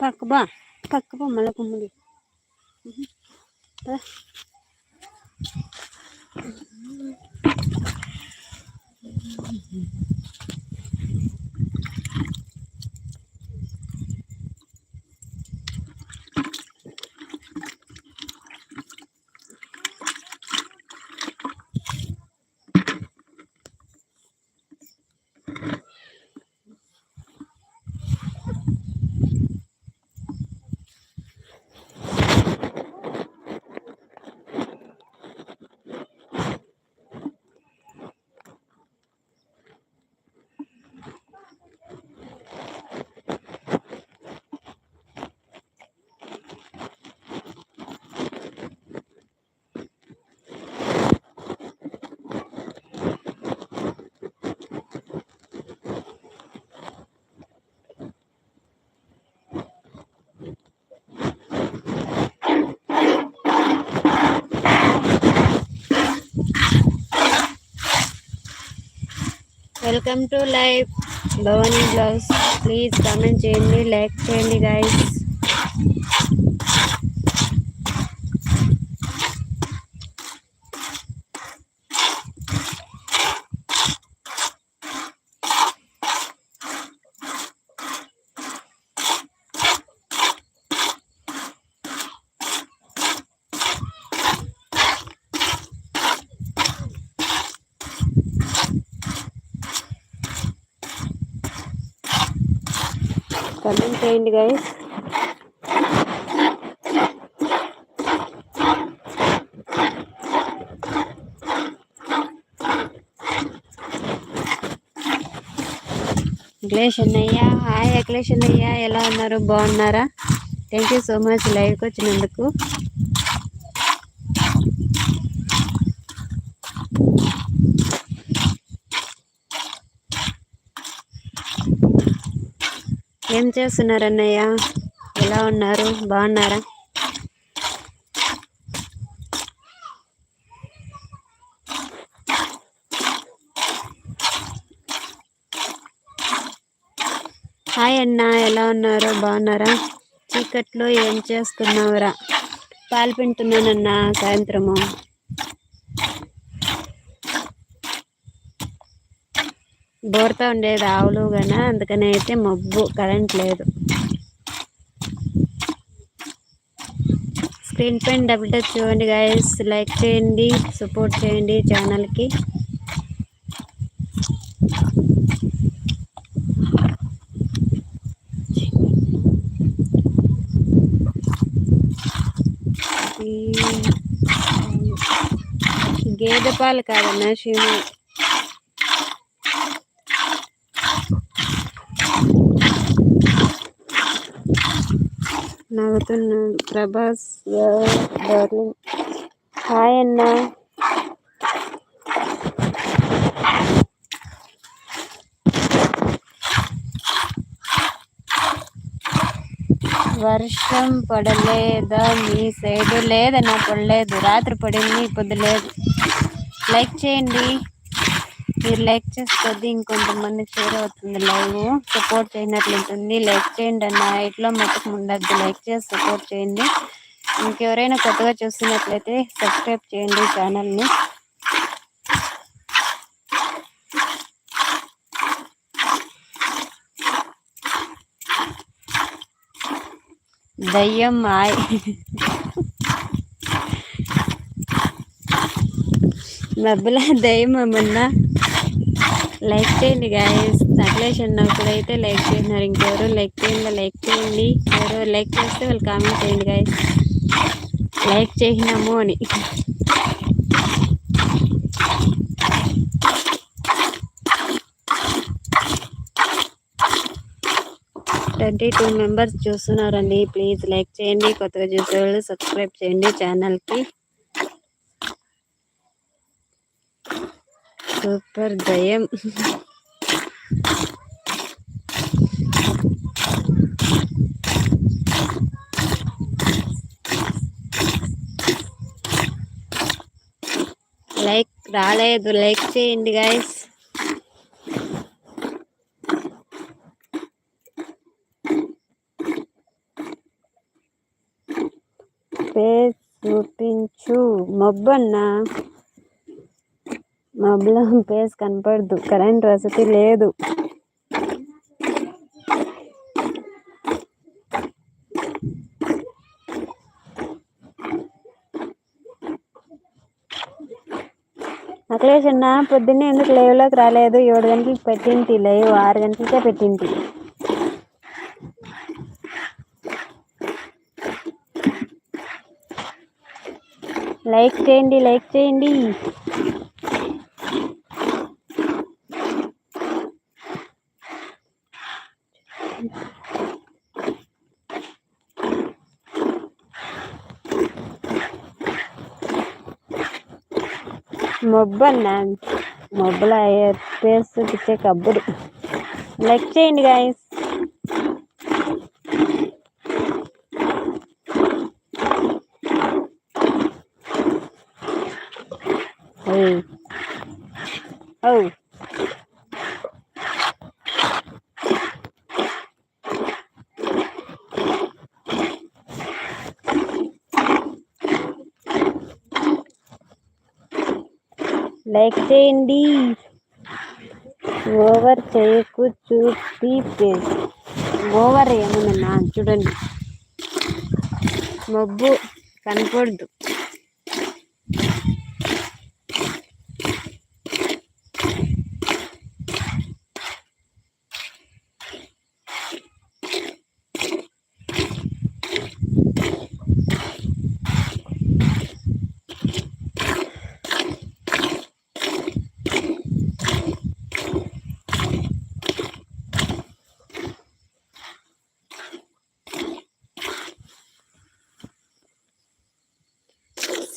park ba? Park ba malah kumuli. Mm-hmm. Welcome to live Bhavani blouse please comment చేయండి like చేయండి guys comment చేయండి guys Akhilesh అన్నయ్య hi Akhilesh అన్నయ్య ఎలా ఉన్నారు? బాగున్నారా? థ్యాంక్ యూ సో మచ్ లైవ్కి వచ్చినందుకు. ఏం చేస్తున్నారు అన్నయ్య ఎలా ఉన్నారు? బాగున్నారా? హాయ్ అన్న ఎలా ఉన్నారు? బాగున్నారా? చీకట్లో ఏం చేస్తున్నావురా? పాలు పిండుతున్నానన్నా సాయంత్రము. బోర్తా ఉండేది ఆవులు కానీ అందుకని అయితే మబ్బు కరెంట్ లేదు. స్క్రీన్ పైన డబుల్ టచ్ చూడండి గాయస్ లైక్ చేయండి సపోర్ట్ చేయండి ఛానల్కి గేదె పాలు కాదన్నా శివుని నవ్వుతున్నాడు ప్రభాస్ డార్లింగ్ హాయ్ అన్న. వర్షం పడలేదా? మీ సైడ్ లేదన్నా పడలేదు. రాత్రి పడింది ఇప్పుడు లేదు. లైక్ చేయండి. మీరు లైక్ చేస్తుంది ఇంకొంతమంది షేర్ అవుతుంది లైవ్ సపోర్ట్ చేయనట్లు ఉంటుంది. లైక్ చేయండి అన్న ఇట్లా మటుకు ఉండద్దు లైక్ చేసి సపోర్ట్ చేయండి. ఇంకెవరైనా కొత్తగా చూస్తున్నట్లయితే సబ్స్క్రైబ్ చేయండి ఛానల్ని దయ్యం మాయ్. మబ్బుల దయ్యం అమ్మన్నా లైక్ చేయండి గాయస్ అఖిలేష్ అన్న అయితే లైక్ చేస్తున్నారు. ఇంకెవరు లైక్ చేయండి లైక్ చేయండి. ఎవరు లైక్ చేస్తే వాళ్ళు కామెంట్ చేయండి గాయస్ లైక్ చేసినాము అని. ట్వంటీ టూ మెంబర్స్ చూస్తున్నారండి. ప్లీజ్ లైక్ చేయండి. కొత్తగా చూసేవాళ్ళు సబ్స్క్రైబ్ చేయండి ఛానల్కి సూపర్ దయం లైక్ రాలేదు లైక్ చేయండి గాయస్. ఫేస్ చూపించు మబ్బన్నా. మబ్బులో ఫేస్ కనపడదు. కరెంట్ వసతి లేదు. అఖిలేష్ అన్న పొద్దున్నే ఎందుకు లైవ్లోకి రాలేదు? ఏడు గంటలకు పెట్టింది లైవ్. ఆరు గంటలకే పెట్టింది లైక్ చేయండి లైక్ చేయండి. మొబ్బన్నా మొబ్బుల పేస్ ఇచ్చే కబ్బుడు లైక్ చేయండి గాయస్ Hey లైక్ చేయండి ఓవర్ చేయకు చూపి ఓవర్ ఏమన్నా చూడండి. మబ్బు కనపడదు.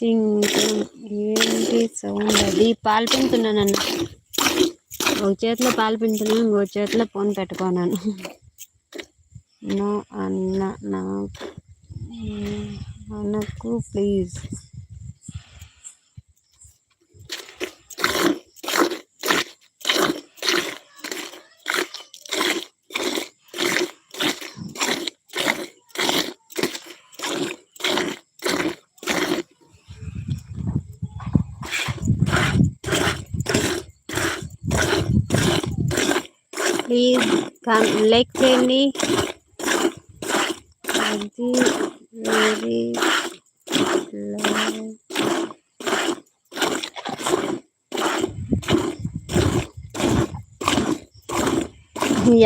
సింగం ఏంటి సౌండ్ అది పాలు పిండుతున్నానన్న ఒక చేతిలో పాలు పిండుతున్నాను ఇంకో చేతిలో ఫోన్ పెట్టుకున్నాను. నో అన్న నాకు అన్నకు ప్లీజ్ ప్లీజ్ లైక్ చేయండి అది వెరీ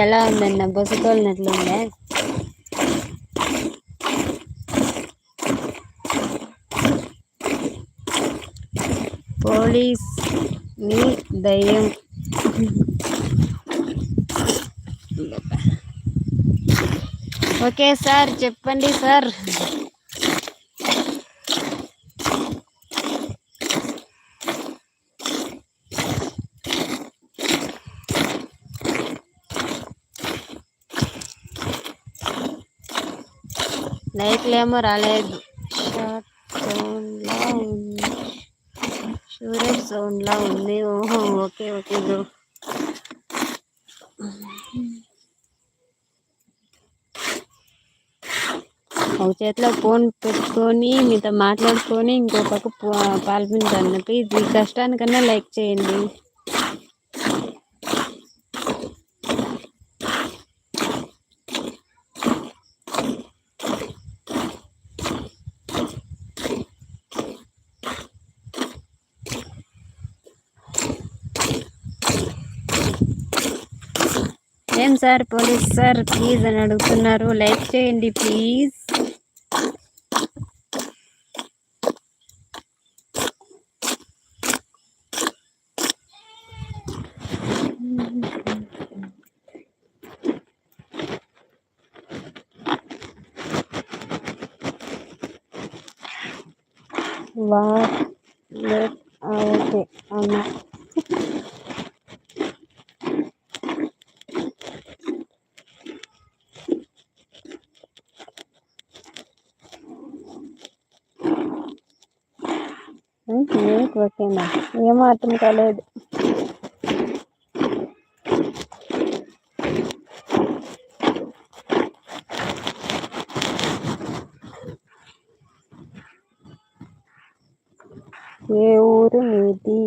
ఎలా ఉందన్న బొసతోలినట్లుందే పోలీస్ మీ దయ్యం. ఓకే సార్ చెప్పండి సార్. లైట్లేమో రాలేదు. షార్ట్ సౌండ్లా ఉంది. షూరేజ్ సౌండ్లా ఉంది. ఓహో ఓకే ఓకే బ్రో ఒక చేతిలో ఫోన్ పెట్టుకొని మీతో మాట్లాడుకొని ఇంకో పక్క పాల్పించాను ఇది కష్టానికన్నా లైక్ చేయండి. ఏం సార్ పోలీస్ సార్ ప్లీజ్ అని అడుగుతున్నారు. లైక్ చేయండి ప్లీజ్ వాట్ ఓకే అవునా నీకు ఓకేనా ఏం అర్థం కాలేదు ఏ ఊరు మీది?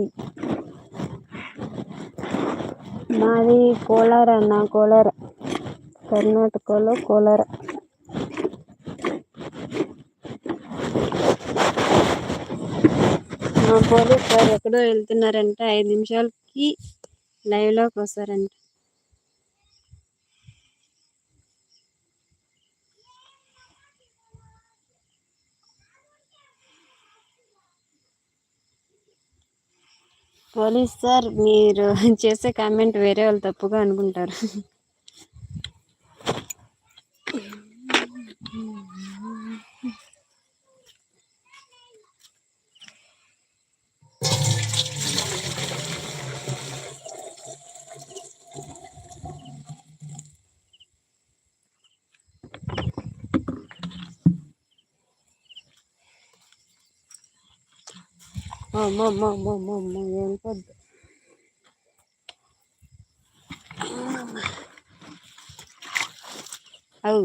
మాది కోలార్ అన్న కోలార్. కర్ణాటకలో కోలార్. మా పోలీస్ సార్ ఎక్కడో వెళ్తున్నారంటే. ఐదు నిమిషాలకి లైవ్లోకి వస్తారంట. పోలీస్ సార్ మీరు చేసే కామెంట్ వేరే వాళ్ళు తప్పుగా అనుకుంటారు. ఏం పొద్దు అవు.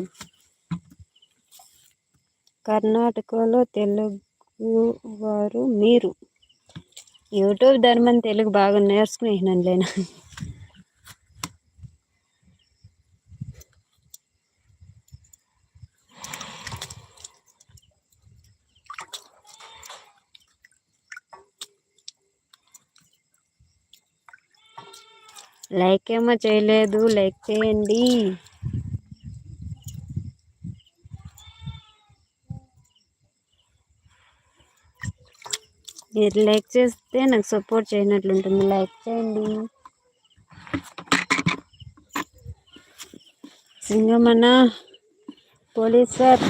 కర్ణాటకలో తెలుగు వారు మీరు. యూట్యూబ్ ధర్మం తెలుగు బాగా నేర్చుకునేసినాను లేనా లైక్ ఏమో చేయలేదు లైక్ చేయండి. మీరు లైక్ చేస్తే నాకు సపోర్ట్ చేయనట్లుంటుంది లైక్ చేయండి. సింగమన్న పోలీస్ సార్.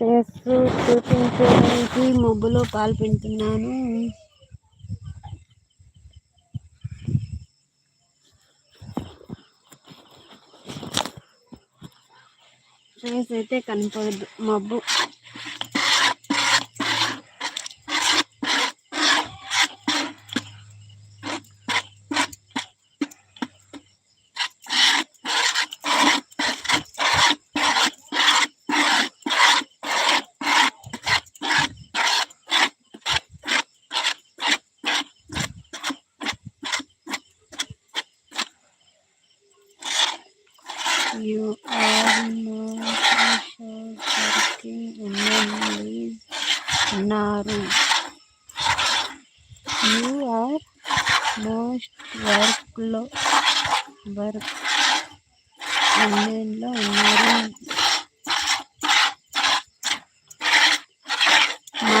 చేస్తూ చూపించడానికి మబ్బులో పాలు ఫేస్ అయితే కనపడదు మబ్బు You are not working women ఉన్నారు యు ఆర్ మోస్ట్ వర్క్లో వర్క్ ఆన్లైన్లో ఉన్నారు. మా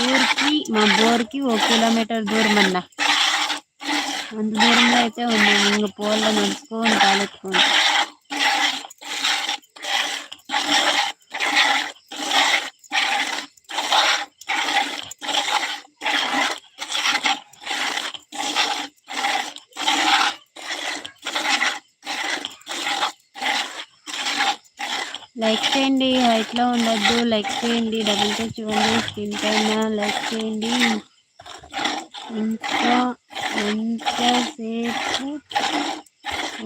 ఊరికి మా బోర్కి ఒక కిలోమీటర్ దూరం అన్న అంత దూరంలో అయితే ఉన్నాము ఇంక పోల్లో నడుచుకొని కాలెత్తుకొని లైక్ చేయండి హైట్లో ఉండొద్దు? లైక్ చేయండి డబుల్ టచ్ ఇవ్వండి స్క్రీన్ పైన లైక్ చేయండి. ఇంకా ఎంతసేపు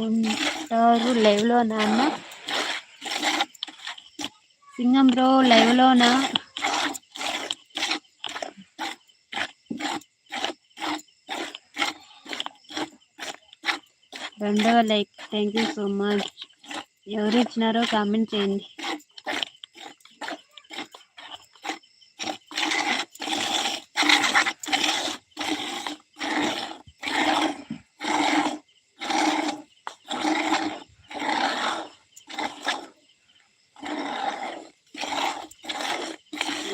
ఉంటారు లైవ్లో నాన్న సింగం బ్రో లైవ్లోనా రెండవ like thank you so much ఎవరు ఇచ్చినారో కామెంట్ చేయండి.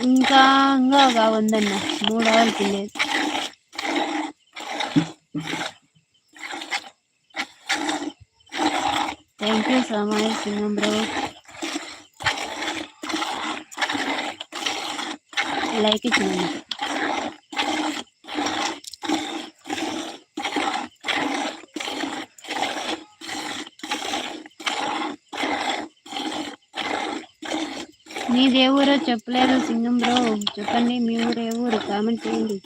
ఇంకా ఇంకా బాగుందన్న మూడు అవర్కి లేదు thank you so much Singam bro like ఇచ్చింది మీది ఏ ఊరో సింగం బ్రో చెప్పండి మీ ఊరు ఏ ఊరు కామెంట్ చేయండి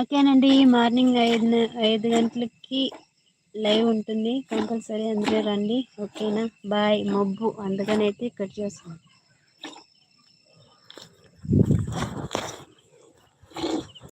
ఓకేనండి మార్నింగ్ ఐదు ఐదు గంటలకి లైవ్ ఉంటుంది. కంపల్సరీ అందరూ రండి. ఓకేనా? బాయ్. మబ్బు. అందుకనైతే కట్ చేస్తాను